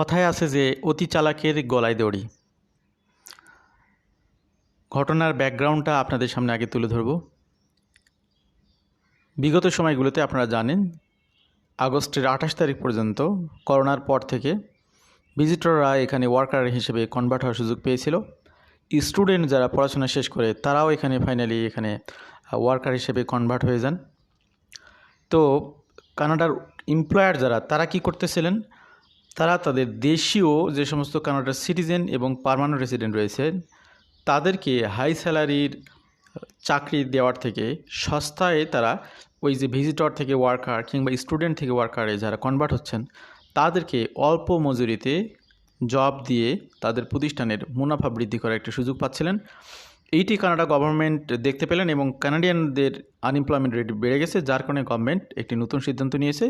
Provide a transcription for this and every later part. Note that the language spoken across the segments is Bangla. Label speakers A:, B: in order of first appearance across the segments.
A: কথায় আছে যে, অতি চালাকের গলায় দড়ি। ঘটনার ব্যাকগ্রাউন্ডটা আপনাদের সামনে আগে তুলে ধরব। বিগত সময়গুলোতে আপনারা জানেন, আগস্টের আঠাশ তারিখ পর্যন্ত করোনার পর থেকে ভিজিটররা এখানে ওয়ার্কার হিসেবে কনভার্ট হওয়ার সুযোগ পেয়েছিল। স্টুডেন্ট যারা পড়াশোনা শেষ করে, তারাও এখানে ফাইনালি এখানে ওয়ার্কার হিসেবে কনভার্ট হয়ে যান। তো, কানাডার এমপ্লয়ার যারা, তারা কি করতেছিলেন? তারা তাদের দেশীয় যে সমস্ত কানাডার সিটিজেন এবং পার্মানেন্ট রেসিডেন্ট রয়েছেন তাদেরকে হাই স্যালারির চাকরি দেওয়ার থেকে সস্তায় তারা ওই যে ভিজিটর থেকে ওয়ার্কার কিংবা স্টুডেন্ট থেকে ওয়ার্কারে যারা কনভার্ট হচ্ছেন, তাদেরকে অল্প মজুরিতে জব দিয়ে তাদের প্রতিষ্ঠানের মুনাফা বৃদ্ধি করার একটা সুযোগ পাচ্ছিলেন। এইটি কানাডা গভর্নমেন্ট দেখতে পেলেন এবং কানাডিয়ানদের আনএমপ্লয়মেন্ট রেট বেড়ে গেছে, যার কারণে গভর্নমেন্ট একটি নতুন সিদ্ধান্ত নিয়েছে।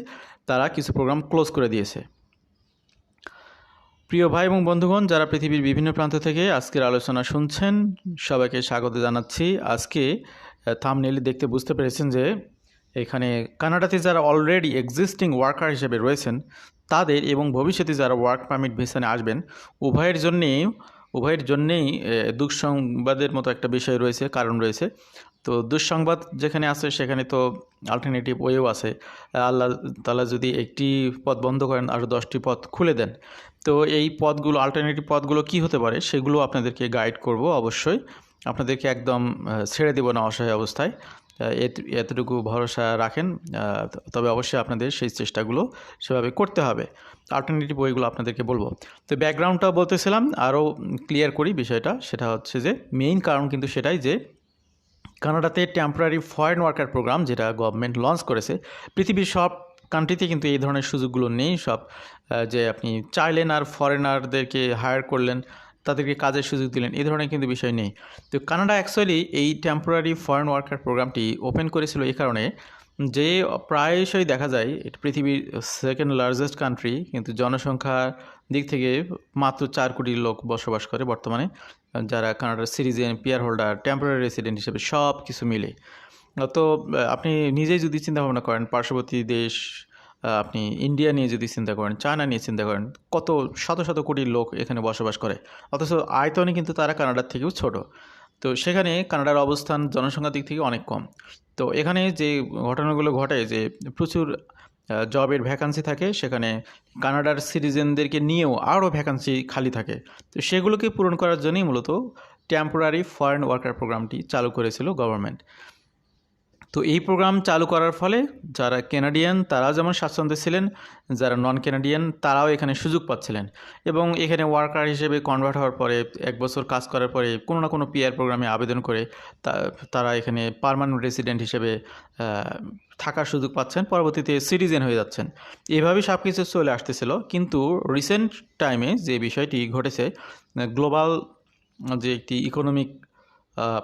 A: তারা কিছু প্রোগ্রাম ক্লোজ করে দিয়েছে। প্রিয় ভাই এবং বন্ধুগণ, যারা পৃথিবীর বিভিন্ন প্রান্ত থেকে আজকের আলোচনা শুনছেন, সবাইকে স্বাগত জানাচ্ছি। আজকে থামনেল দেখতে বুঝতে পেরেছেন যে, এখানে কানাডাতে যারা অলরেডি এক্সিস্টিং ওয়ার্কার হিসেবে রয়েছেন, তাদের এবং ভবিষ্যতে যারা ওয়ার্ক পারমিট ভিসানে আসবেন, উভয়ের জন্যেই উভয়ের জন্যেই দুঃসংবাদের মতো একটা বিষয় রয়েছে, কারণ রয়েছে। তো দুঃসংবাদ যেখানে আছে, সেখানে তো অল্টারনেটিভ ওয়েও আছে। আল্লাহ তালা যদি একটি পথ বন্ধ করেন আরও দশটি পথ খুলে দেন। তো এই পথগুলো অল্টারনেটিভ পথগুলো কি হতে পারে সেগুলো আপনাদেরকে গাইড করব অবশ্যই। আপনাদেরকে একদম ছেড়ে দেব না অসহায় অবস্থায়। এতটুকু ভরসা রাখেন। তবে অবশ্যই আপনাদের সেই চেষ্টাগুলো সেভাবে করতে হবে। অল্টারনেটিভ ওয়েগুলো আপনাদেরকে বলব। তো ব্যাকগ্রাউন্ডটা বলতেছিলাম, আরও ক্লিয়ার করি বিষয়টা। সেটা হচ্ছে যে মেইন কারণ কিন্তু সেটাই যে, কানাডাতে টেম্পোরারি ফরেন ওয়ার্কার প্রোগ্রাম যেটা গভর্নমেন্ট লঞ্চ করেছে, পৃথিবীর সব কান্ট্রিতে কিন্তু এই ধরনের সুযোগগুলো নেই সব যে আপনি চাইলেন আর ফরেনারদেরকে হায়ার করলেন, তাদেরকে কাজের সুযোগ দিলেন, এই ধরনের কিন্তু বিষয় নেই। তো কানাডা অ্যাকচুয়ালি এই টেম্পোরারি ফরেন ওয়ার্কার প্রোগ্রামটি ওপেন করেছিল এই কারণে যে প্রায়শই দেখা যায় এটা পৃথিবীর সেকেন্ড লার্জেস্ট কান্ট্রি কিন্তু জনসংখ্যার দিক থেকে মাত্র চার কোটি লোক বসবাস করে বর্তমানে, যারা কানাডার citizen PR holder temporary resident হিসেবে সব কিছু মিলে। তো আপনি নিজেই যদি চিন্তা ভাবনা করেন, পার্শ্ববর্তী দেশ আপনি ইন্ডিয়া নিয়ে যদি চিন্তা করেন চায়না নিয়ে চিন্তা করেন, কত শত শত কোটি লোক এখানে বসবাস করে। অথচ আয়তনে কিন্তু তারা কানাডার থেকেও ছোট। তো সেখানে কানাডার অবস্থান জনসংখ্যার দিক থেকে অনেক কম। তো এখানে যে ঘটনাগুলো ঘটে, যে প্রচুর জবের ভ্যাকান্সি থাকে, সেখানে কানাডার সিটিজেনদেরকে নিয়েও আরও ভ্যাকান্সি খালি থাকে। তো সেগুলোকে পূরণ করার জন্যই মূলত টেম্পোরারি ফরেন ওয়ার্কার প্রোগ্রামটি চালু করেছিল গভর্নমেন্ট তো এই প্রোগ্রাম চালু করার ফলে যারা কেনাডিয়ান তারা যেমন স্বাচ্ছন্দ্যে ছিলেন, যারা নন কেনাডিয়ান তারাও এখানে সুযোগ পাচ্ছিলেন। এবং এখানে ওয়ার্কার হিসেবে কনভার্ট হওয়ার পরে, এক বছর কাজ করার পরে, কোনো না কোনো পিআর প্রোগ্রামে আবেদন করে তারা এখানে পার্মানেন্ট রেসিডেন্ট হিসেবে থাকার সুযোগ পাচ্ছেন, পরবর্তীতে সিটিজেন হয়ে যাচ্ছেন। এভাবেই সব কিছু চলে আসতেছিল। কিন্তু রিসেন্ট টাইমে যে বিষয়টি ঘটেছে গ্লোবাল যে একটি ইকোনমিক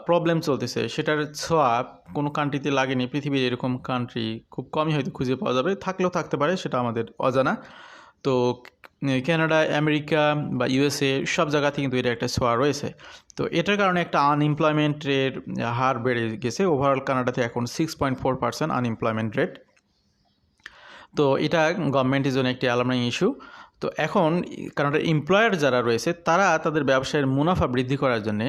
A: প্রবলেম চলতেছে। সেটার ছোঁয়া কোনো কান্ট্রিতে লাগেনি। পৃথিবীর এরকম কান্ট্রি খুব কমই হয়তো খুঁজে পাওয়া যাবে। থাকলেও থাকতে পারে, সেটা আমাদের অজানা। তো ক- কানাডা আমেরিকা বা ইউএসএ সব জায়গাতে কিন্তু এটা একটা ছোঁয়া রয়েছে। তো, এটার কারণে একটা আনএমপ্লয়মেন্টের হার বেড়ে গেছে। ওভারঅল কানাডাতে এখন six point four percent unemployment rate তো, এটা গভর্নমেন্টের জন্য একটি অ্যালার্মিং ইস্যু তো এখন কানাডার এমপ্লয়ার যারা রয়েছে, তারা তাদের ব্যবসায়ের মুনাফা বৃদ্ধি করার জন্য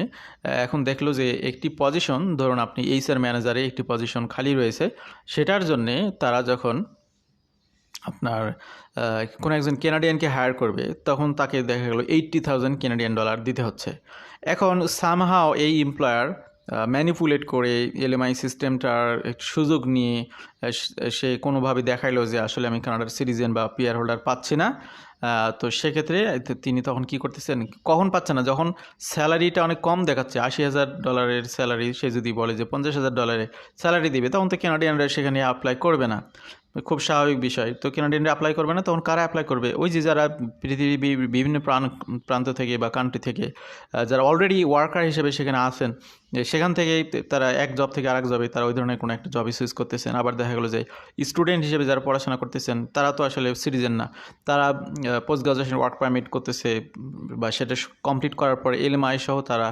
A: এখন দেখল যে একটি পজিশন ধরুন আপনি এইচআর ম্যানেজারে একটি পজিশন খালি রয়েছে, সেটার জন্যে তারা যখন আপনার কোনো একজন কেনাডিয়ানকে হায়ার করবে, তখন তাকে দেখা গেলো এইট্টি থাউজেন্ড কেনাডিয়ান ডলার দিতে হচ্ছে। এখন সামহাও এই এমপ্লয়ার ম্যানিপুলেট করে এলএমআই সিস্টেমটার সুযোগ নিয়ে সে কোনোভাবে দেখাইলো যে আসলে আমি কানাডার সিটিজেন বা পিয়ার হোল্ডার পাচ্ছি না। তো সেক্ষেত্রে তিনি তখন কি করতেছেন, কখন পাচ্ছে না? যখন স্যালারিটা অনেক কম দেখাচ্ছে, আশি হাজার ডলারের স্যালারি সে যদি বলে যে পঞ্চাশ হাজার ডলারের স্যালারি দিবে, তখন তো কেনাডিয়ানরা সেখানে অ্যাপ্লাই করবে না। খুব স্বাভাবিক বিষয়। তো কেনাডিয়ানরা অ্যাপ্লাই করবে না, তখন কারা অ্যাপ্লাই করবে? ওই যে যারা পৃথিবীর বিভিন্ন প্রাণ, প্রান্ত থেকে বা কান্ট্রি থেকে যারা অলরেডি ওয়ার্কার হিসেবে সেখানে আছেন যে সেখান থেকেই তারা এক জব থেকে আরেক জবে তারা ওই ধরনের কোনো একটা জবে সুইচ করতেছেন। আবার দেখা গেলো যে স্টুডেন্ট হিসেবে যারা পড়াশোনা করতেছেন, তারা তো আসলে সিটিজেন না। তারা পোস্ট গ্রাজুয়েশন ওয়ার্ক পারমিট করতেছে, বা সেটা কমপ্লিট করার পরে এলএমআই সহ তারা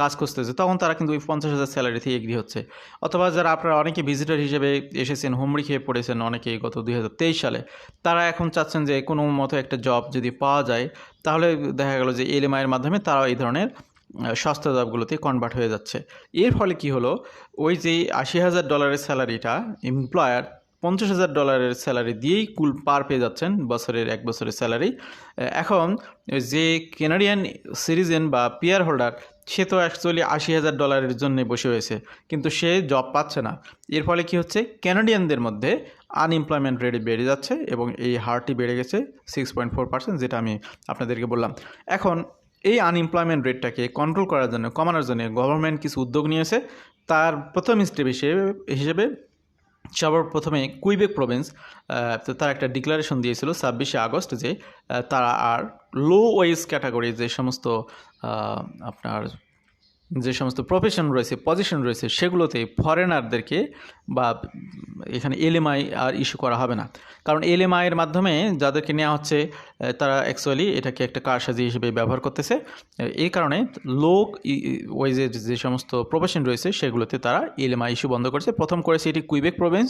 A: কাজ করতেছে তখন তারা কিন্তু ওই পঞ্চাশ হাজার স্যালারি থেকে এগ্রি হচ্ছে। অথবা যারা আপনারা অনেকে ভিজিটার হিসেবে এসেছেন হোমরি খেয়ে পড়েছেন অনেকে গত দুই হাজার তেইশ সালে, তারা এখন চাচ্ছেন যে কোনো মতো একটা জব যদি পাওয়া যায়, তাহলে দেখা গেল যে এলএমআইয়ের মাধ্যমে তারা এই ধরনের সস্তা জবগুলোতে কনভার্ট হয়ে যাচ্ছে। এর ফলে কি হলো? ওই যে আশি হাজার ডলারের স্যালারিটা এমপ্লয়ার পঞ্চাশ হাজার ডলারের স্যালারি দিয়েই কুল পার পেয়ে যাচ্ছেন বছরের এক বছরের স্যালারি এখন যে কেনাডিয়ান সিটিজেন বা পিয়ার হোল্ডার সে তো অ্যাকচুয়ালি আশি হাজার ডলারের জন্য বসে হয়েছে, কিন্তু সে জব পাচ্ছে না। এর ফলে কি হচ্ছে? ক্যানাডিয়ানদের মধ্যে আনএমপ্লয়মেন্ট রেট বেড়ে যাচ্ছে এবং এই হারটি বেড়ে গেছে সিক্স পয়েন্ট ফোর পার্সেন্ট যেটা আমি আপনাদেরকে বললাম। এখন এই আনএমপ্লয়মেন্ট রেটটাকে কন্ট্রোল করার জন্য, কমানোর জন্য গভর্নমেন্ট কিছু উদ্যোগ নিয়েছে। তার প্রথম স্টেপ হিসেবে হিসেবে সবার প্রথমে কুইবেক প্রভিন্স তার একটা ডিক্লারেশন দিয়েছিল ছাব্বিশে আগস্ট যে তারা আর লো ওয়েজ ক্যাটাগরি যে সমস্ত আপনার যে সমস্ত প্রফেশন রয়েছে পজিশন রয়েছে, সেগুলোতে ফরেনারদেরকে বা এখানে এলএমআই আর ইস্যু করা হবে না। কারণ এলএমআই এর মাধ্যমে যাদেরকে নেওয়া হচ্ছে, তারা অ্যাকচুয়ালি এটাকে একটা কারসাজি হিসেবে ব্যবহার করতেছে। এই কারণে লোক ওয়েজের যে সমস্ত প্রফেশন রয়েছে, সেগুলোতে তারা এলএমআই ইস্যু বন্ধ করেছে। প্রথম করেছে এটি কুইবেক প্রভিন্স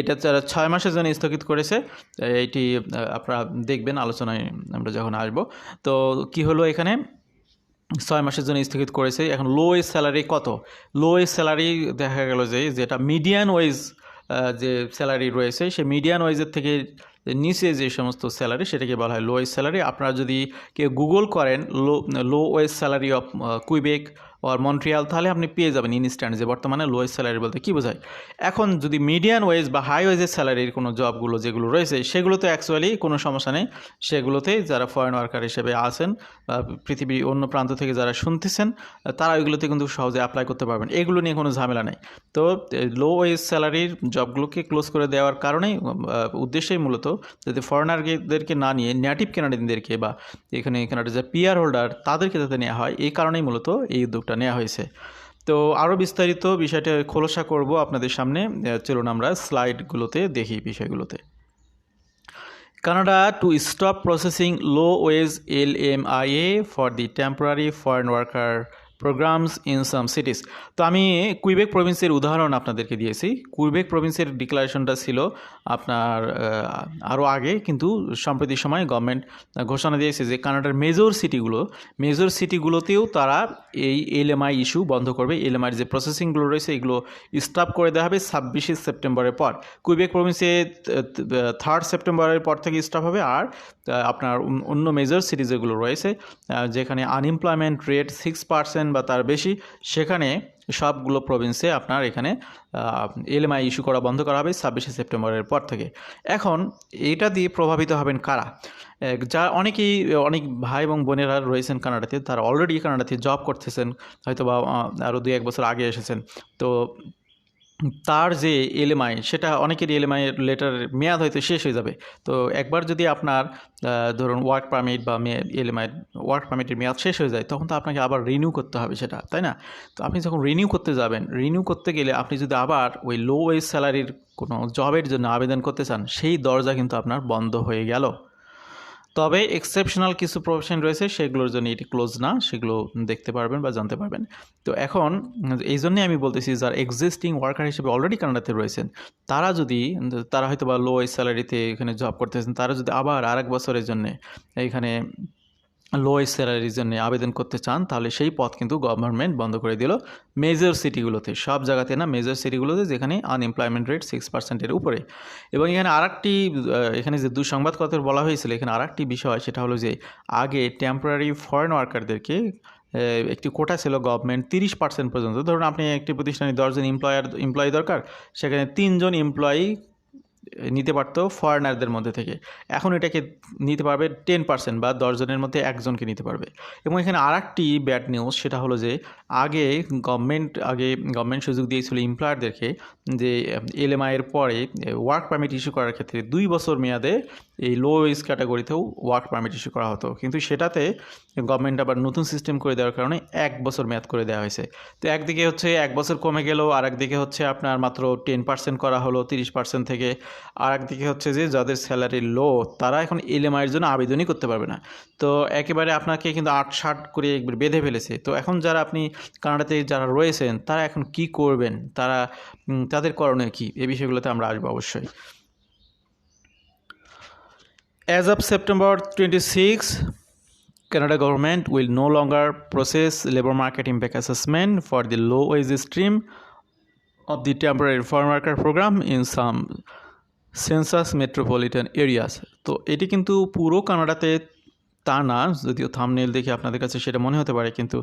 A: এটা তারা ছয় মাসের জন্য স্থগিত করেছে। এটি আপনারা দেখবেন, আলোচনায় আমরা যখন আসব। তো কি হলো এখানে? ছয় মাসের জন্য স্থগিত করেছে। এখন লো ওয়েজ স্যালারি কত? লো ওয়েজ স্যালারি দেখা গেল যে, যেটা মিডিয়ান ওয়েজ যে স্যালারি রয়েছে সেই মিডিয়ান ওয়েজের থেকে নিচে যে সমস্ত স্যালারি সেটাকে বলা হয় লো ওয়েজ স্যালারি আপনারা যদি কেউ গুগল করেন low low wage salary of Quebec R Montreal তাহলে আপনি পেয়ে যাবেন ইনস্ট্যান্ট যে বর্তমানে লোয়েস্ট স্যালারি বলতে কী বোঝায়? এখন যদি মিডিয়ান ওয়েজ বা হাই ওয়েজের স্যালারির কোনো জবগুলো যেগুলো রয়েছে, সেগুলোতে অ্যাকচুয়ালি কোনো সমস্যা নেই। সেগুলোতে যারা ফরেন ওয়ার্কার হিসেবে আছেন, বা পৃথিবীর অন্য প্রান্ত থেকে যারা শুনতেছেন, তারা ওইগুলোতে কিন্তু সহজে অ্যাপ্লাই করতে পারবেন। এগুলো নিয়ে কোনো ঝামেলা নেই। তো লো ওয়েজ স্যালারির জবগুলোকে ক্লোজ করে দেওয়ার কারণেই উদ্দেশ্যই মূলত যাতে ফরেনারদেরকে না নিয়ে নেটিভ কেনাডিয়ানদেরকে বা এখানে কেনাডার যে পিয়ার হোল্ডার তাদেরকে যাতে নেওয়া হয়, এই কারণেই মূলত এই উদ্যোগটা পদক্ষেপটা নেওয়া হয়েছে। তো আরও বিস্তারিত বিষয়টা খোলসা করব আপনাদের সামনে। চলুন আমরা স্লাইডগুলোতে দেখি বিষয়গুলোতে। Canada to stop processing low wage L M I A for the temporary foreign worker programs in some cities. তো আমি কুইবেক প্রভিন্সের উদাহরণ আপনাদেরকে দিয়েছি। কুইবেক প্রভিন্সের ডিক্লারেশনটা ছিল আপনার আরও আগে, কিন্তু সম্প্রতি সময় গভর্নমেন্ট ঘোষণা দিয়েছে যে কানাডার মেজর সিটিগুলো মেজর সিটিগুলোতেও তারা এই এলএমআই ইস্যু বন্ধ করবে। এলএমআই যে প্রসেসিংগুলো রয়েছে, এগুলো স্টপ করে দেওয়া হবে ছাব্বিশে সেপ্টেম্বরের পর। কুইবেক প্রভিন্সে থার্ড সেপ্টেম্বরের পর থেকে স্টপ হবে। আর আপনার অন্য- মেজর সিটি যেগুলো রয়েছে যেখানে আনএমপ্লয়মেন্ট রেট সিক্স পার্সেন্ট বা তার বেশি, সেখানে সবগুলো প্রভিন্সে আপনার এখানে এলএমআই ইস্যু করা বন্ধ করা হবে ছাব্বিশে সেপ্টেম্বরের পর থেকে। এখন এটা দিয়ে প্রভাবিত হবেন কারা? যা অনেকেই, অনেক ভাই এবং বোনেরা রয়েছেন কানাডাতে, তারা অলরেডি কানাডাতে জব করতেছেন হয়তো বা আরও দুই এক বছর আগে এসেছেন। তো তার যে এলএমআই, সেটা অনেকের এলএমআই লেটার মেয়াদ হয়তো শেষ হয়ে যাবে। তো একবার যদি আপনার ধরুন ওয়ার্ক পারমিট বা এলএমআই ওয়ার্ক পারমিটের মেয়াদ শেষ হয়ে যায়, তখন তো আপনাকে আবার রিনিউ করতে হবে সেটা, তাই না? তো আপনি যখন রিনিউ করতে যাবেন রিনিউ করতে গেলে আপনি যদি আবার ওই লো ওয়েজ স্যালারির কোনো জবের জন্য আবেদন করতে চান, সেই দরজা কিন্তু আপনার বন্ধ হয়ে গেল। তবে এক্সেপশনাল কিছু প্রফেশন রয়েছে, সেগুলোর জন্য এটি ক্লোজ না, সেগুলো দেখতে পারবেন বা জানতে পারবেন। তো এখন, এই জন্যে আমি বলতেছি, যার এক্সিস্টিং ওয়ার্কার হিসেবে অলরেডি কানাডাতে রয়েছেন, তারা যদি, তারা হয়তো বা লো স্যালারিতে এখানে জব করতেছেন, তারা যদি আবার আর এক বছরের জন্যে এখানে লো স্যালারির জন্য আবেদন করতে চান তাহলে সেই পথ কিন্তু গভর্নমেন্ট বন্ধ করে দিল। মেজর সিটিগুলোতে সব জায়গাতে না মেজর সিটিগুলোতে যেখানে আনএমপ্লয়মেন্ট রেট সিক্স পার্সেন্টের উপরে। এবং এখানে আহ, এখানে যে দুঃসংবাদ কথা বলা হয়েছিল এখানে আরেকটি বিষয় সেটা হলো যে আগে টেম্পোরারি ফরেন ওয়ার্কারদেরকে একটি কোটা ছিল গভর্নমেন্ট তিরিশ পার্সেন্ট পর্যন্ত। ধরুন আপনি একটি প্রতিষ্ঠানে দশজন এমপ্লয়ার এমপ্লয়ি দরকার সেখানে তিনজন এমপ্লয়ি নিতে পারতো ফরেনারদের মধ্যে থেকে। এখন এটাকে নিতে পারবে টেন পার্সেন্ট বা দশজনের মধ্যে একজনকে নিতে পারবে। এবং এখানে আর একটি ব্যাড নিউজ সেটা হলো যে আগে গভর্নমেন্ট আগে গভর্নমেন্ট সুযোগ দিয়েছিল এমপ্লয়ারদেরকে যে এলএমআইয়ের পরে ওয়ার্ক পারমিট ইস্যু করার ক্ষেত্রে দুই বছর মেয়াদে এই লো ওয়েজ ক্যাটাগরিতেও ওয়ার্ক পারমিট ইস্যু করা হতো। কিন্তু সেটাতে গভর্নমেন্ট আবার নতুন সিস্টেম করে দেওয়ার কারণে এক বছর মেয়াদ করে দেওয়া হয়েছে। তো একদিকে হচ্ছে এক বছর কমে গেল আর একদিকে হচ্ছে আপনার মাত্র টেন পার্সেন্ট করা হলো, তিরিশ পার্সেন্ট থেকে। আর একদিকে হচ্ছে যে যাদের স্যালারি লো তারা এখন এলএমআইয়ের জন্য আবেদনই করতে পারবে না। তো একেবারে আপনাকে কিন্তু আট ষাট করে একবার বেঁধে ফেলেছে। তো এখন যারা আপনি কানাডাতে যারা রয়েছেন, তারা এখন কি করবেন? তারা তাদের করণীয় কি? এই বিষয়গুলোতে আমরা আসব অবশ্যই। As of September twenty six Canada government will no longer process labour market impact assessment for the low wage stream of the temporary for market program in some census metropolitan areas তো এটি কিন্তু পুরো কানাডাতে তা না, যদিও থামনেল দেখে আপনাদের কাছে সেটা মনে হতে পারে, কিন্তু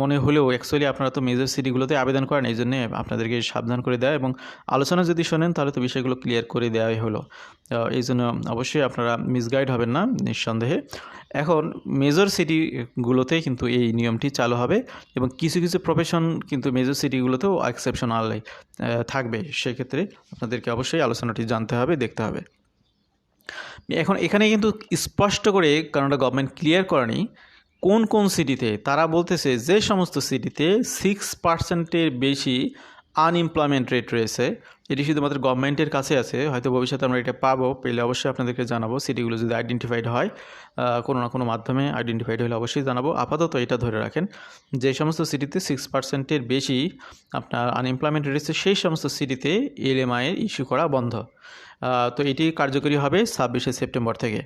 A: মনে হলেও অ্যাকচুয়ালি আপনারা তো মেজর সিটিগুলোতে আবেদন করেন, এই জন্যে আপনাদেরকে সাবধান করে দেয় এবং আলোচনা যদি শোনেন, তাহলে তো বিষয়গুলো ক্লিয়ার করে দেওয়াই হলো। এই জন্য অবশ্যই আপনারা মিসগাইড হবেন না, নিঃসন্দেহে। এখন মেজর সিটিগুলোতে কিন্তু এই নিয়মটি চালু হবে এবং কিছু কিছু প্রফেশন কিন্তু মেজর সিটিগুলোতেও এক্সেপশনাল থাকবে। সেক্ষেত্রে আপনাদেরকে অবশ্যই আলোচনাটি জানতে হবে, দেখতে হবে। এখন এখানে কিন্তু স্পষ্ট করে কানাডা গভর্নমেন্ট ক্লিয়ার করেনি। কোন কোন সিটিতে তারা বলতেছে যে সমস্ত সিটিতে সিক্স পার্সেন্টের বেশি আনএমপ্লয়মেন্ট রেট রয়েছে, এটি শুধুমাত্র গভর্নমেন্টের কাছে আছে, হয়তো ভবিষ্যতে আমরা এটা পাবো, পেলে অবশ্যই আপনাদেরকে জানাব সিটিগুলো যদি আইডেন্টিফাইড হয় কোনো না কোনো মাধ্যমে আইডেন্টিফাইড হলে অবশ্যই জানাব। আপাতত এটা ধরে রাখেন, যে সমস্ত সিটিতে সিক্স পার্সেন্টের বেশি আপনার আনএমপ্লয়মেন্ট রেট রয়েছে, সেই সমস্ত সিটিতে এলএমআই ইস্যু করা বন্ধ। তো এটি কার্যকরী হবে ছাব্বিশে সেপ্টেম্বর থেকে।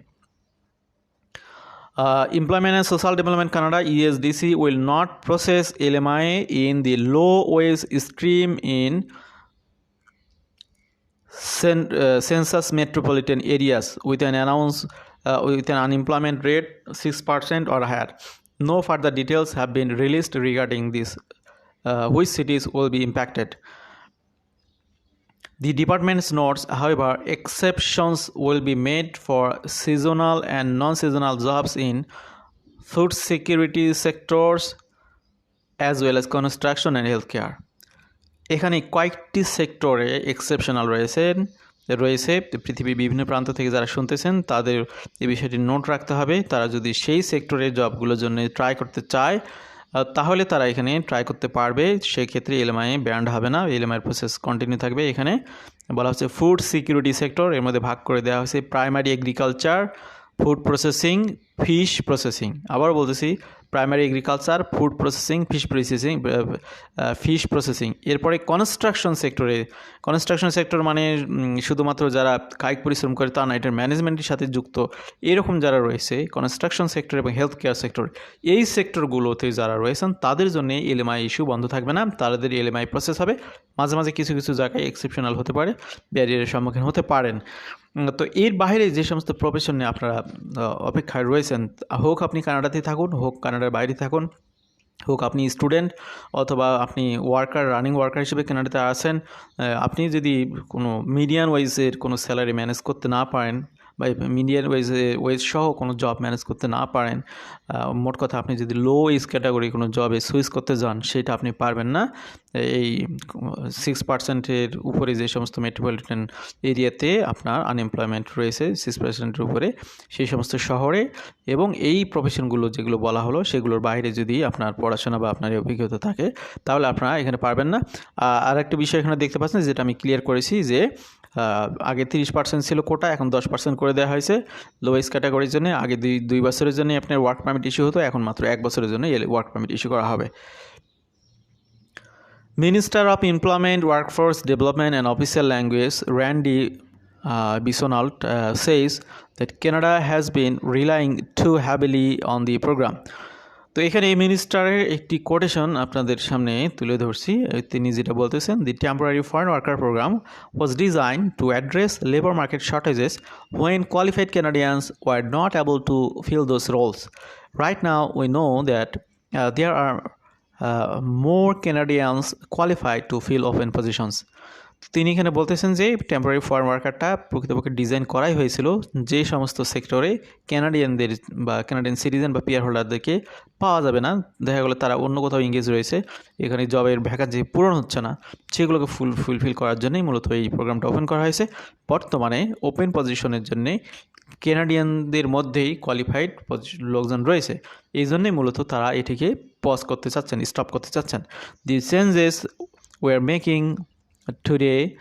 A: uh, Employment and Social Development Canada ESDC will not process LMI in the low wage stream in uh, census metropolitan areas with an announced uh, with an unemployment rate 6% or higher. No further details have been released regarding this, uh, which cities will be impacted. The department's notes, however, exceptions will be made for seasonal and non-seasonal jobs in food security sectors as well as construction and healthcare. এখানে কয়েকটি সেক্টরে এক্সেপশনাল রয়েছেন রয়েছে পৃথিবীর বিভিন্ন প্রান্ত থেকে যারা শুনতেছেন তাদের এই বিষয়টি নোট রাখতে হবে তারা যদি সেই সেক্টরের জবগুলোর জন্য ট্রাই করতে চায় তাহলে তারা এখানে ট্রাই করতে পারবে। সেক্ষেত্রে এলএমআই ব্যান্ড হবে না। এলএমআইয়ের প্রসেস কন্টিনিউ থাকবে। এখানে বলা হচ্ছে ফুড সিকিউরিটি সেক্টর এর মধ্যে ভাগ করে দেওয়া হয়েছে primary agriculture food processing fish processing আবার বলতেছি primary agriculture food processing fish processing fish processing এরপরে কনস্ট্রাকশন সেক্টরে কনস্ট্রাকশন সেক্টর মানে শুধুমাত্র যারা কায়িক পরিশ্রম করে তা না, এটার ম্যানেজমেন্টের সাথে যুক্ত। এরকম যারা রয়েছে কনস্ট্রাকশন সেক্টর এবং হেলথ কেয়ার সেক্টর এই সেক্টরগুলোতে যারা রয়েছেন, তাদের জন্য এলএমআই ইস্যু বন্ধ থাকবে না। তাদের এলএমআই প্রসেস হবে। মাঝে মাঝে কিছু কিছু জায়গায় এক্সেপশনাল হতে পারে ব্যারিয়ারের সম্মুখীন হতে পারেন। তো এর বাইরে যে সমস্ত প্রফেশনে আপনারা অপেক্ষায় রয়েছেন, হোক আপনি কানাডাতে থাকুন, হোক কানাডার বাইরে থাকুন, হোক আপনি স্টুডেন্ট অথবা আপনি ওয়ার্কার রানিং ওয়ার্কার হিসেবে কানাডাতে আসেন আপনি যদি কোনো মিডিয়ান ওয়াইজের কোনো স্যালারি ম্যানেজ করতে না পারেন বা মিডিয়ান ওয়েজ ওয়েজ সহ কোনো জব ম্যানেজ করতে না পারেন মোট কথা আপনি যদি লো এজ ক্যাটাগরি কোনো জবে সুইচ করতে যান, সেটা আপনি পারবেন না। এই সিক্স পার্সেন্টের উপরে যে সমস্ত মেট্রোপলিটন এরিয়াতে আপনার আনএমপ্লয়মেন্ট রয়েছে সিক্স পার্সেন্টের উপরে, সেই সমস্ত শহরে এবং এই প্রফেশনগুলো যেগুলো বলা হলো, সেগুলোর বাইরে যদি আপনার পড়াশোনা বা আপনার অভিজ্ঞতা থাকে, তাহলে আপনারা এখানে পারবেন না। আর একটা বিষয় এখানে দেখতে পাচ্ছেন, যেটা আমি ক্লিয়ার করেছি যে আগে তিরিশ পার্সেন্ট ছিল কোটা এখন দশ পার্সেন্ট করে দেওয়া হয়েছে। লোয়েস্ট ক্যাটাগরির জন্য, আগে দুই দুই বছরের জন্য আপনার ওয়ার্ক পারমিট ইস্যু হতো, এখন মাত্র এক বছরের জন্য ওয়ার্ক পারমিট ইস্যু করা হবে। Minister of employment workforce development and official language Randy uh, says that Canada has been relying too heavily on the program. তো এখানে এই মিনিস্টারের একটি কোটেশন আপনাদের সামনে তুলে ধরছি তিনি যেটা বলতেছেন the temporary foreign worker program was design to address labour market shortages when qualified Canadians were not able to fill those roles right now we know that there are more Canadians qualified to fill open positions তিনি এখানে বলতেছেন যে টেম্পোরারি ফরেন ওয়ার্কারটা প্রকৃতপক্ষে ডিজাইন করাই হয়েছিল যে সমস্ত সেক্টরে ক্যানাডিয়ানদের বা ক্যানাডিয়ান সিটিজেন বা পিয়ার হোল্ডারদেরকে পাওয়া যাবে না। দেখা গেলো তারা অন্য কোথাও এঙ্গেজ রয়েছে, এখানে জবের ভ্যাকান্সি পূরণ হচ্ছে না। সেগুলোকে ফুল ফুলফিল করার জন্যই মূলত এই প্রোগ্রামটা ওপেন করা হয়েছে। বর্তমানে ওপেন পজিশনের জন্যে কেনাডিয়ানদের মধ্যেই কোয়ালিফাইড লোকজন রয়েছে। এই জন্যই মূলত তারা এটিকে পজ করতে চাচ্ছেন স্টপ করতে চাচ্ছেন। The changes we're making today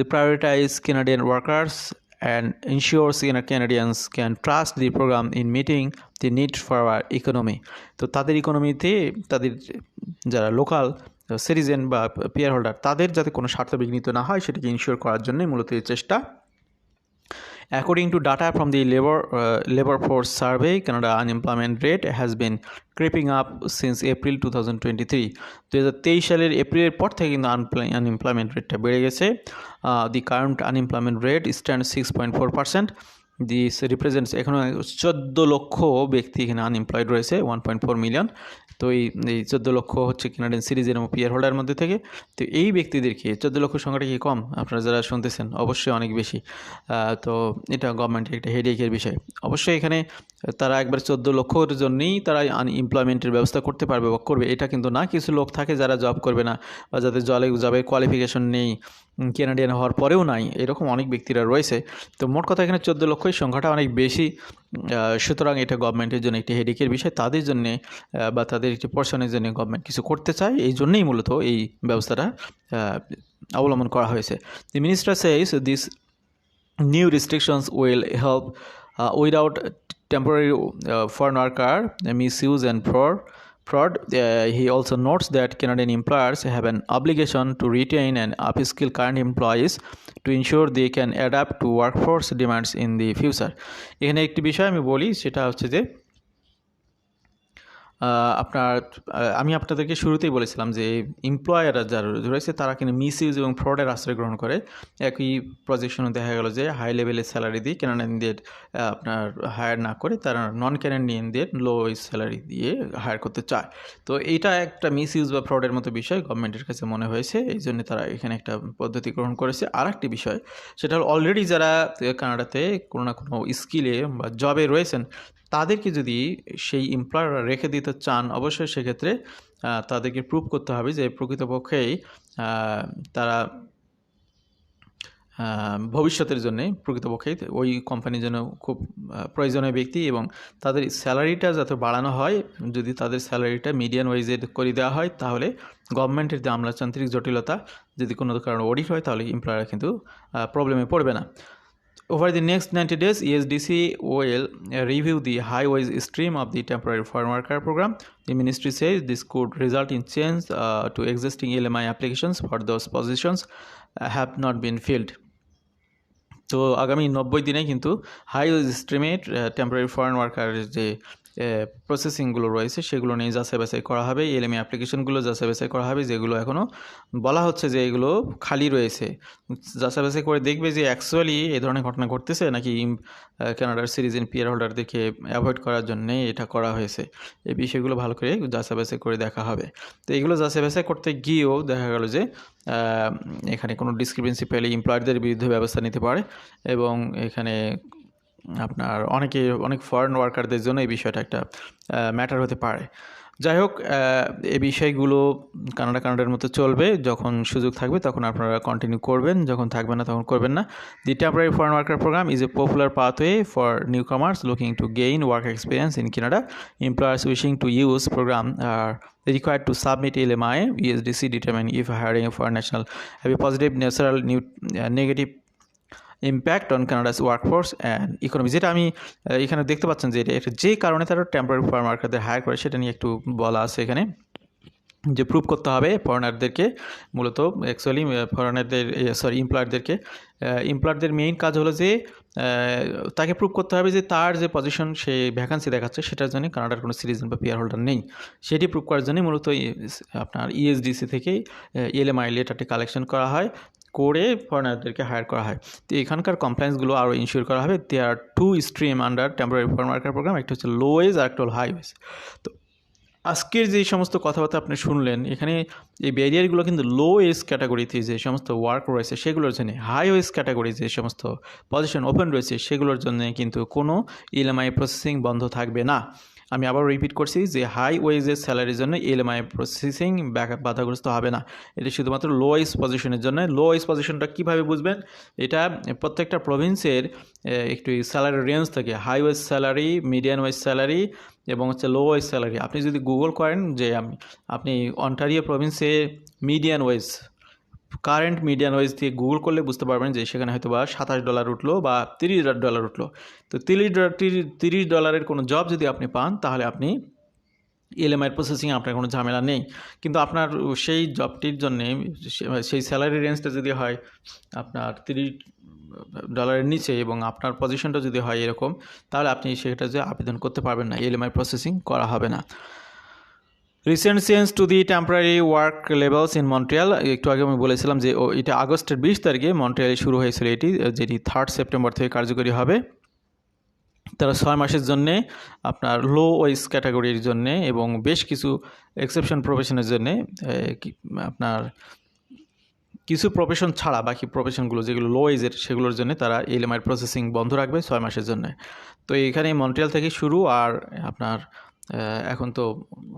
A: prioritize Canadian workers and ensures Can- Canadians can trust the program in meeting the need for our economy. তো তাদের ইকোনমিতে তাদের যারা লোকাল সিটিজেন বা পেয়ার হোল্ডার তাদের যাতে কোনো স্বার্থ বিঘ্নিত না হয়, সেটাকে ইনশিওর করার জন্যই মূলত এই চেষ্টা According to data from the labor uh, labor force survey, Canada unemployment rate has been creeping up since April 2023. দু হাজার তেইশ সালের এপ্রিলের পর থেকে কিন্তু আনএমপ্লয়মেন্ট রেটটা বেড়ে গেছে the current unemployment rate stand six point four percent this represents এখনও চোদ্দ লক্ষ ব্যক্তি এখানে আনএমপ্লয়েড রয়েছে ওয়ান পয়েন্ট ফোর মিলিয়ন তো এই এই চোদ্দ লক্ষ হচ্ছে কেনাডিয়ান সিরিজের পিয়ার হোল্ডার মধ্যে থেকে। তো এই ব্যক্তিদেরকে চোদ্দ লক্ষ সংখ্যাটা কি কম? আপনারা যারা শুনতেছেন, অবশ্যই অনেক বেশি। তো এটা গভর্নমেন্টের একটা হেডেকের বিষয়। অবশ্যই এখানে তারা একবার চোদ্দ লক্ষর জন্যই তারা আনএমপ্লয়মেন্টের ব্যবস্থা করতে পারবে বা করবে। এটা কিন্তু না, কিছু লোক থাকে যারা জব করবে না বা যাদের জলে জবের কোয়ালিফিকেশন নেই। কেনাডিয়ান হওয়ার পরেও নাই এরকম অনেক ব্যক্তিরা রয়েছে। তো মোট কথা এখানে চোদ্দ লক্ষই সংখ্যাটা অনেক বেশি। সুতরাং এটা গভর্নমেন্টের জন্য একটি হেডিকের বিষয়। তাদের জন্যে বা তাদের একটি পোর্শনের জন্য গভর্নমেন্ট কিছু করতে চায় এই জন্যেই মূলত এই ব্যবস্থাটা অবলম্বন করা হয়েছে। The minister says this new restrictions will help uh, temporary temporary uh, foreign worker misuse and Fraud. Uh, he also notes that Canadian employers have an obligation to retain and upskill current employees to ensure they can adapt to workforce demands in the future. এখানে একটি বিষয় আমি বলি সেটা হচ্ছে যে আপনার আমি আপনাদেরকে শুরুতেই বলেছিলাম যে এমপ্লয়াররা যারা রয়েছে, তারা কিন্তু মিস ইউজ এবং ফ্রডের আশ্রয় গ্রহণ করে। একই প্রজেকশনে দেখা গেল যে হাই লেভেলের স্যালারি দিয়ে ক্যানাডিয়ানদের আপনার হায়ার না করে তারা নন ক্যানাডিয়ানদের লো স্যালারি দিয়ে হায়ার করতে চায়। তো এইটা একটা মিস ইউজ বা ফ্রডের মতো বিষয় গভর্নমেন্টের কাছে মনে হয়েছে, এই জন্য তারা এখানে একটা পদ্ধতি গ্রহণ করেছে। আর একটি বিষয়, সেটা হল অলরেডি যারা কানাডাতে কোনো না কোনো স্কিলে বা জবে রয়েছেন তাদেরকে যদি সেই এমপ্লয়াররা রেখে দিতে চান, অবশ্যই সেক্ষেত্রে তাদেরকে প্রুভ করতে হবে যে প্রকৃতপক্ষেই তারা ভবিষ্যতের জন্য প্রকৃতপক্ষে ওই কোম্পানির জন্য খুব প্রয়োজনীয় ব্যক্তি এবং তাদের স্যালারিটা যাতে বাড়ানো হয়, যদি তাদের স্যালারিটা মিডিয়ান ওয়াইজে করে দেওয়া হয়, তাহলে গভর্নমেন্টের যে আমলাতান্ত্রিক জটিলতা যদি কোনো কারণে অডিট হয়, তাহলে এমপ্লয়াররা কিন্তু প্রবলেমে পড়বে না। Over the next 90 days, E ESDC will uh, review the high-wage stream of the temporary foreign worker program. The ministry says this could result in change uh, to existing LMI applications for those positions uh, have not been filled. তো আগামী নব্বই দিনে কিন্তু হাই স্ট্রিমেট টেম্পোরারি ফরেন ওয়ার্কারের যে প্রসেসিংগুলো রয়েছে, সেগুলো নিয়ে যাচাই বাছাই করা হবে। এলএমএ অ্যাপ্লিকেশনগুলো যাচাই বাছাই করা হবে, যেগুলো এখনও বলা হচ্ছে যে এগুলো খালি রয়েছে। যাচাই বাছাই করে দেখবে যে অ্যাকচুয়ালি এই ধরনের ঘটনা ঘটতেছে নাকি কানাডার সিরিজেন পিয়ার হোল্ডারদেরকে অ্যাভয়েড করার জন্যে এটা করা হয়েছে। এই বিষয়গুলো ভালো করে যাচাই বাছাই করে দেখা হবে। তো এগুলো যাচাই বাছাই করতে গিয়েও দেখা গেল যে এখানে কোনো ডিসক্রিপেন্সি পেলে এমপ্লয়ারদের বিরুদ্ধে ব্যবস্থা নিতে পারে এবং এখানে আপনার অনেকে অনেক ফরেন ওয়ার্কারদের জন্য এই বিষয়টা একটা ম্যাটার হতে পারে। যাই হোক এই বিষয়গুলো কানাডা কানাডার মতো চলবে। যখন সুযোগ থাকবে তখন আপনারা কন্টিনিউ করবেন। যখন থাকবে না তখন করবেন না। The temporary foreign worker program is a popular pathway for newcomers looking to gain work experience in Canada employers wishing to use program are required to submit LMI, ESDC determine if hiring a foreign national have a positive natural new, uh, negative impact on Canada's workforce and economy যেটা আমি এখানে দেখতে পাচ্ছেন যে এটা যে কারণে তারা টেম্পোরারি ফার্ম ওয়ার্কারদের হায়ার করে, সেটা নিয়ে একটু বলা আছে এখানে। যে প্রুভ করতে হবে ফরেনারদেরকে মূলত অ্যাকচুয়ালি ফরেনারদের সরি এমপ্লয়ারদেরকে এমপ্লয়ারদের মেইন কাজ হলো যে তাকে প্রুভ করতে হবে যে তার যে পজিশন সে ভ্যাকান্সি দেখাচ্ছে, সেটার জন্য কানাডার কোনো সিটিজেন বা পিয়ার হোল্ডার নেই। সেটি প্রুভ করার জন্যই মূলত আপনার E ইএসডিসি থেকে এলএমআই লেটারটি কালেকশন করা হয়। করে ফরেনারদেরকে হায়ার করা হয়। তো এখানকার কমপ্লায়েন্সগুলো আরও ইনশিওর করা হবে। They are two stream under temporary foreign worker program একটা হচ্ছে লো ওয়েজ আর একটা হলো হাই ওয়েজ তো আজকের যে সমস্ত কথাবার্তা আপনি শুনলেন, এখানে এই ব্যারিয়ারগুলো কিন্তু লো এজ ক্যাটাগরিতে যে সমস্ত ওয়ার্ক রয়েছে, সেগুলোর জন্য হাই ওয়েজ ক্যাটাগরি যে সমস্ত পজিশন ওপেন রয়েছে, সেগুলোর জন্য কিন্তু কোনো ইএমআই প্রসেসিং বন্ধ থাকবে না। আমি আবার রিপিট করছি যে হাই ওয়েজের স্যালারির জন্য ইএমআই প্রসেসিং বাধাগ্রস্ত হবে না। এটা শুধুমাত্র লো ওয়েজ পজিশনের জন্য। লো ওয়েজ পজিশনটা কীভাবে বুঝবেন? এটা প্রত্যেকটা প্রভিন্সের একটু স্যালারি রেঞ্জ থাকে। High wage salary medium wage salary এবং হচ্ছে লো ওয়েজ স্যালারি আপনি যদি গুগল করেন যে আপনি Ontario প্রভিন্সে median wage current median wage দিয়ে গুগল করলে বুঝতে পারবেন যে সেখানে হয়তো বা সাতাশ ডলার উঠল বা তিরিশ ডলার উঠল। তো তিরিশ তিরিশ ডলারের কোনো জব যদি আপনি পান, তাহলে আপনি ইএলএমআই প্রসেসিং আপনার কোনো ঝামেলা নেই। কিন্তু আপনার সেই জবটির জন্যে, সেই স্যালারি রেঞ্জটা যদি হয় আপনার তিরিশ ডলারের নিচে এবং আপনার পজিশনটা যদি হয় এরকম, তাহলে আপনি সেটা যে আবেদন করতে পারবেন না। ইএলএমআই প্রসেসিং করা হবে না। Recent change to the temporary work levels in Montreal একটু আগে আমি বলেছিলাম যে এটা আগস্টের বিশ তারিখে মন্ট্রিয়ালে শুরু হয়েছিল এটি যেটি থার্ড সেপ্টেম্বর থেকে কার্যকরী হবে। তারা ছয় মাসের জন্যে আপনার লো ওয়েজ ক্যাটাগরির জন্যে এবং বেশ কিছু এক্সেপশন প্রফেশনের জন্যে আপনার কিছু প্রফেশন ছাড়া বাকি প্রফেশনগুলো যেগুলো লো এজের সেগুলোর জন্য তারা এলএমআই প্রসেসিং বন্ধ রাখবে ছয় মাসের জন্য। তো এখানে মন্ট্রিয়াল থেকে শুরু আর আপনার এখন তো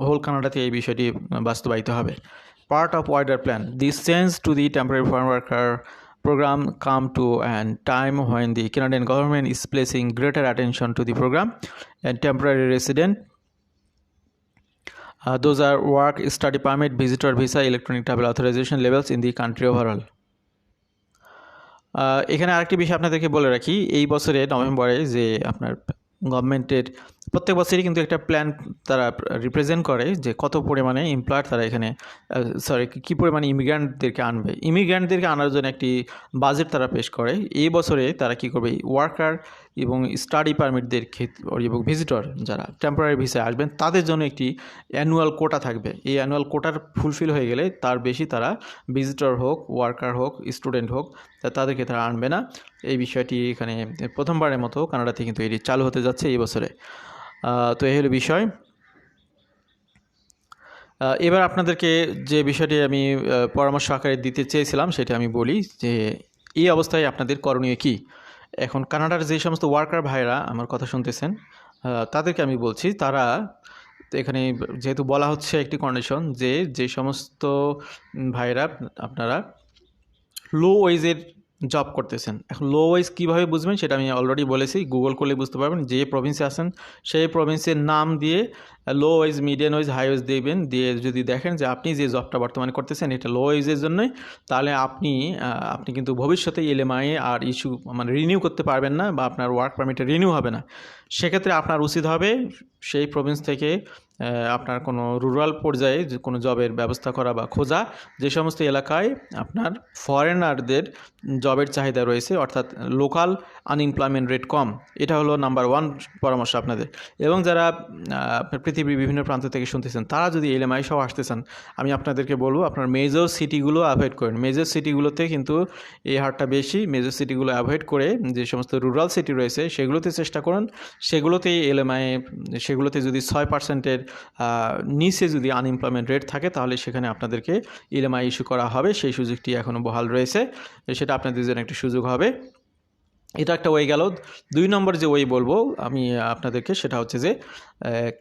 A: হোল কানাডাতে এই বিষয়টি বাস্তবায়িত হবে। Part of wider plan this change to the temporary farm worker program come to and time when the Canadian government is placing greater attention to the program and temporary resident those are work study permit visitor visa electronic travel authorization levels in the country overall এখানে আরেকটি বিষয় আপনাদেরকে বলে রাখি, এই বছরে নভেম্বরে যে আপনার গভর্নমেন্টের প্রত্যেক বছরই কিন্তু একটা প্ল্যান তারা রিপ্রেজেন্ট করে যে কত পরিমাণে এমপ্লয়ার তারা এখানে সরি কী পরিমাণে ইমিগ্রান্টদেরকে আনবে। ইমিগ্রান্টদেরকে আনার জন্য একটি বাজেট তারা পেশ করে। এই বছরে তারা কী করবে? ওয়ার্কার এবং স্টাডি পারমিটদের ক্ষেত্রে এবং ভিজিটর যারা টেম্পোরারি ভিসায় আসবেন, তাদের জন্য একটি অ্যানুয়াল কোটা থাকবে। এই অ্যানুয়াল কোটার ফুলফিল হয়ে গেলে তার বেশি তারা ভিজিটর হোক ওয়ার্কার হোক স্টুডেন্ট হোক তাদেরকে তারা আনবে না। এই বিষয়টি এখানে প্রথমবারের মতো কানাডাতে কিন্তু এটি চালু হতে যাচ্ছে এই বছরে। তো এই হলো বিষয়। এবার আপনাদেরকে যে বিষয়টি আমি পরামর্শ আকারে দিতে চেয়েছিলাম, সেটা আমি বলি যে, এই অবস্থায় আপনাদের করণীয় কী? এখন কানাডার যে সমস্ত ওয়ার্কার ভাইরা আমার কথা শুনতেছেন তাদেরকে আমি বলছি, তারা এখানে যেহেতু বলা হচ্ছে একটি কন্ডিশন যে যে সমস্ত ভাইরা আপনারা লো ওয়েজের জব করতেছেন। এখন লো ওয়াইজ কীভাবে বুঝবেন সেটা আমি অলরেডি বলেছি গুগল করলে বুঝতে পারবেন। যে প্রভিন্সে আসেন সেই প্রভিন্সের নাম দিয়ে low wage medium wage high wage দেবেন। দিয়ে যদি দেখেন যে আপনি যে জবটা বর্তমানে করতেছেন, এটা লো ওয়েজের জন্যই, তাহলে আপনি আপনি কিন্তু ভবিষ্যতে এলএমআই আর ইস্যু মানে রিনিউ করতে পারবেন না বা আপনার ওয়ার্ক পারমিটে রিনিউ হবে না। সেক্ষেত্রে আপনার উচিত হবে সেই প্রভিন্স থেকে আপনার কোনো রুরাল পর্যায়ে কোনো জবের ব্যবস্থা করা বা খোঁজা, যে সমস্ত এলাকায় আপনার ফরেনারদের জবের চাহিদা রয়েছে, অর্থাৎ লোকাল আনএমপ্লয়মেন্ট রেট কম, এটা হলো নাম্বার ওয়ান পরামর্শ আপনাদের। এবং যারা পৃথিবীর বিভিন্ন প্রান্ত থেকে শুনতেছেন, তারা যদি এলএমআই সহ আসতে চান, আমি আপনাদেরকে বলব, আপনার মেজর সিটিগুলো অ্যাভয়েড করেন। মেজর সিটিগুলোতে কিন্তু এই হারটা বেশি মেজর সিটিগুলো অ্যাভয়েড করে যে সমস্ত রুরাল সিটি রয়েছে, সেগুলোতে চেষ্টা করুন। সেগুলোতেই এলএমআই, সেগুলোতে যদি ছয় পার্সেন্টের নিচে যদি আনএমপ্লয়মেন্ট রেট থাকে, তাহলে সেখানে আপনাদেরকে ইএমআই ইস্যু করা হবে। সেই সুযোগটি এখনও বহাল রয়েছে। সেটা আপনাদের জন্য একটি সুযোগ হবে। এটা একটা ওয়ে গেল। দুই নম্বর যে ওয়ে বলব আমি আপনাদেরকে সেটা হচ্ছে যে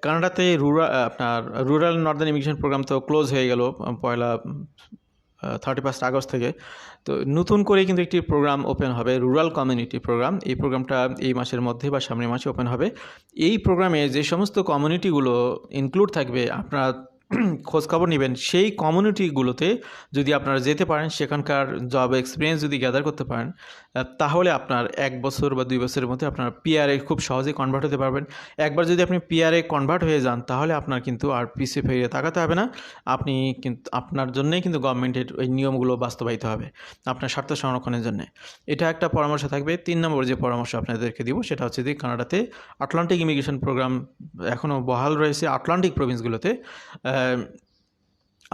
A: কানাডাতে রুরাল আপনার রুরাল নর্দার্ন ইমিগ্রেশন প্রোগ্রাম তো ক্লোজ হয়ে গেল পয়লা থার্টি ফার্স্ট আগস্ট থেকে। তো নতুন করে কিন্তু একটি প্রোগ্রাম ওপেন হবে, রুরাল কমিউনিটি প্রোগ্রাম। এই প্রোগ্রামটা এই মাসের মধ্যে বা সামনের মাসে ওপেন হবে। এই প্রোগ্রামে যে সমস্ত কমিউনিটিগুলো ইনক্লুড থাকবে, আপনারা খোঁজখবর নেবেন। সেই কমিউনিটিগুলোতে যদি আপনারা যেতে পারেন, সেখানকার জব এক্সপিরিয়েন্স যদি গ্যাদার করতে পারেন তাহলে আপনার এক বছর বা দুই বছরের মধ্যে আপনার পিআরএ খুব সহজেই কনভার্ট হতে পারবেন। একবার যদি আপনি পিআরএ কনভার্ট হয়ে যান, তাহলে আপনার কিন্তু আর পিছিয়ে ফিরে তাকাতে হবে না। আপনি কিন্তু আপনার জন্যেই কিন্তু গভর্নমেন্টের ওই নিয়মগুলো বাস্তবায়িত হবে আপনার স্বার্থ সংরক্ষণের জন্য। এটা একটা পরামর্শ থাকবে। তিন নম্বর যে পরামর্শ আপনাদেরকে দিব, সেটা হচ্ছে যে কানাডাতে আটলান্টিক ইমিগ্রেশন প্রোগ্রাম এখনও বহাল রয়েছে আটলান্টিক প্রভিন্সগুলোতে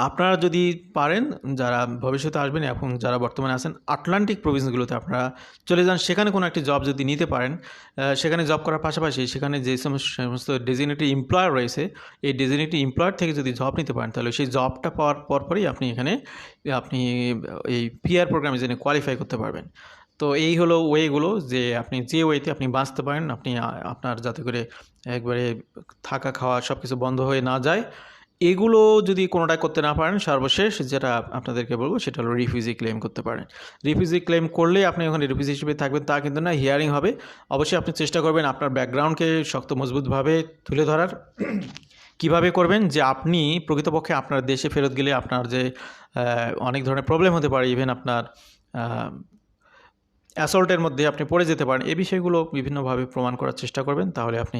A: আপনারা যদি পারেন, যারা ভবিষ্যতে আসবেন এবং যারা বর্তমানে আছেন, আটলান্টিক প্রভিন্সগুলোতে আপনারা চলে যান। সেখানে কোনো একটি জব যদি নিতে পারেন সেখানে জব করার পাশাপাশি সেখানে যে সমস্ত ডেজিনেটেড এমপ্লয়ার রয়েছে, এই ডেজিনেটেড এমপ্লয়ার থেকে যদি জব নিতে পারেন, তাহলে সেই জবটা পাওয়ার পরপরই আপনি এখানে, আপনি এই পিআর প্রোগ্রামে জেনে কোয়ালিফাই করতে পারবেন। তো এই হলো ওয়েগুলো যে আপনি যে ওয়েতে আপনি বাঁচতে পারেন, আপনি আপনার যাতে করে একবারে থাকা খাওয়া সব কিছু বন্ধ হয়ে না যায়। এগুলো যদি কোনোটা করতে না পারেন, সর্বশেষ যেটা আপনাদেরকে বলব সেটা হলো রিফিউজি ক্লেম করতে পারেন। রিফিউজি ক্লেম করলে আপনি ওখানে রিফিউজি হিসেবে থাকবেন, তা কিন্তু না হিয়ারিং হবে। অবশ্যই আপনি চেষ্টা করবেন আপনার ব্যাকগ্রাউন্ডকে শক্ত, মজবুতভাবে তুলে ধরার। কীভাবে করবেন? যে আপনি প্রকৃতপক্ষে আপনার দেশে ফেরত গেলে আপনার যে অনেক ধরনের প্রবলেম হতে পারে ইভেন আপনার অ্যাসল্টের মধ্যে আপনি পড়ে যেতে পারেন। এই বিষয়গুলো বিভিন্নভাবে প্রমাণ করার চেষ্টা করবেন, তাহলে আপনি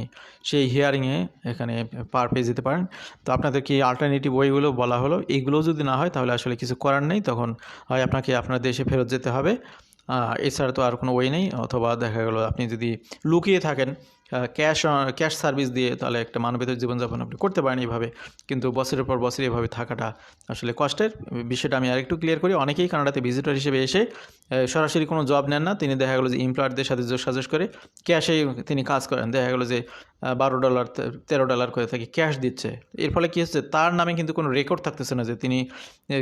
A: সেই হিয়ারিংয়ে এখানে পার পেয়ে যেতে পারেন। তো আপনাদের কি আলটারনেটিভ ওয়েগুলো বলা হলো? এইগুলো যদি না হয়, তাহলে আসলে কিছু করার নেই। তখন হয় আপনাকে আপনার দেশে ফেরত যেতে হবে। এছাড়া তো আর কোনো ওয়ে নেই, অথবা দেখা গেলো আপনি যদি লুকিয়ে থাকেন ক্যাশ ক্যাশ সার্ভিস দিয়ে তাহলে একটা মানবিক জীবনযাপন আপনি করতে পারেন এইভাবে। কিন্তু বছরের পর বছর এভাবে থাকাটা আসলে কষ্টের। বিষয়টা আমি আরেকটু ক্লিয়ার করি। অনেকেই কানাডাতে ভিজিটর হিসেবে এসে সরাসরি কোনো জব নেন না। তিনি দেখা গেলো যে এমপ্লয়ারদের সাথে সাজেশ করে ক্যাশেই তিনি কাজ করেন। দেখা গেলো যে বারো ডলার তেরো ডলার করে থাকে ক্যাশ দিচ্ছে। এর ফলে কী হচ্ছে, তার নামে কিন্তু কোনো রেকর্ড থাকতেছে না যে তিনি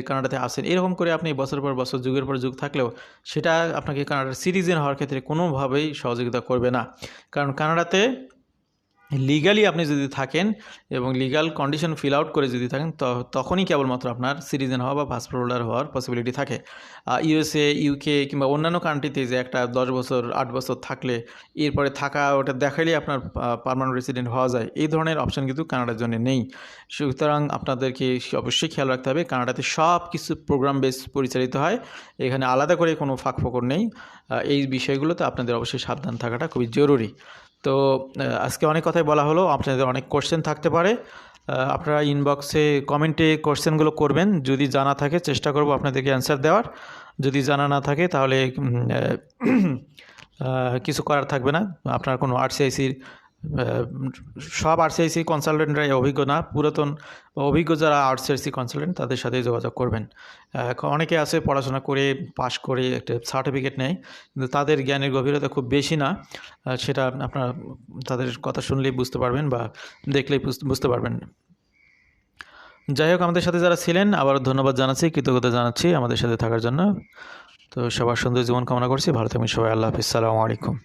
A: কানাডাতে আসেন এরকম করে আপনি বছর পর বছর, যুগের পর যুগ থাকলেও সেটা আপনাকে কানাডার সিটিজেন হওয়ার ক্ষেত্রে কোনোভাবেই সহযোগিতা করবে না। কারণ কানাডাতে লিগালি আপনি যদি থাকেন এবং লিগাল কন্ডিশন ফিল আউট করে যদি থাকেন তখনই কেবলমাত্র আপনার সিটিজেন হওয়া বা পাসপোর্ট হোল্ডার হওয়ার পসিবিলিটি থাকে। ইউএসএ ইউকে কিংবা অন্যান্য কান্ট্রিতে যে একটা দশ বছর, আট বছর থাকলে এরপরে থাকা, ওটা দেখাইলে আপনার পারমানেন্ট রেসিডেন্ট হওয়া যায়। এই ধরনের অপশান কিন্তু কানাডার জন্য নেই। সুতরাং আপনাদেরকে অবশ্যই খেয়াল রাখতে হবে। কানাডাতে সব কিছু প্রোগ্রাম বেস পরিচালিত হয়। এখানে আলাদা করে কোনো ফাঁক ফোকর নেই। এই বিষয়গুলোতে আপনাদের অবশ্যই সাবধান থাকাটা খুবই জরুরি। তো আজকে অনেক কথাই বলা হলো, আপনাদের অনেক কোশ্চেন থাকতে পারে। আপনারা ইনবক্সে কমেন্টে কোশ্চেনগুলো করবেন। যদি জানা থাকে, চেষ্টা করব আপনাদেরকে অ্যান্সার দেওয়ার। যদি জানা না থাকে, তাহলে কিছু করার থাকবে না। আপনার কোনো আরসিআইসির সব আরসিআইসি কনসালটেন্টরাই অভিজ্ঞ না। পুরাতন অভিজ্ঞ যারা আরসিআইসি কনসালটেন্ট তাদের সাথে যোগাযোগ করবেন। অনেকে আছে পড়াশোনা করে, পাশ করে একটা সার্টিফিকেট নেয়, কিন্তু তাদের জ্ঞানের গভীরতা খুব বেশি না। সেটা আপনার তাদের কথা শুনলেই বুঝতে পারবেন বা দেখলেই বুঝ- বুঝতে পারবেন। যাই হোক, আমাদের সাথে যারা ছিলেন, আবারও ধন্যবাদ জানাচ্ছি, কৃতজ্ঞতা জানাচ্ছি আমাদের সাথে থাকার জন্য। তো সবার সুন্দর জীবন কামনা করছি। ভালো থাকবেন সবাই। আল্লাহ হাফিজ। সালামু আলাইকুম।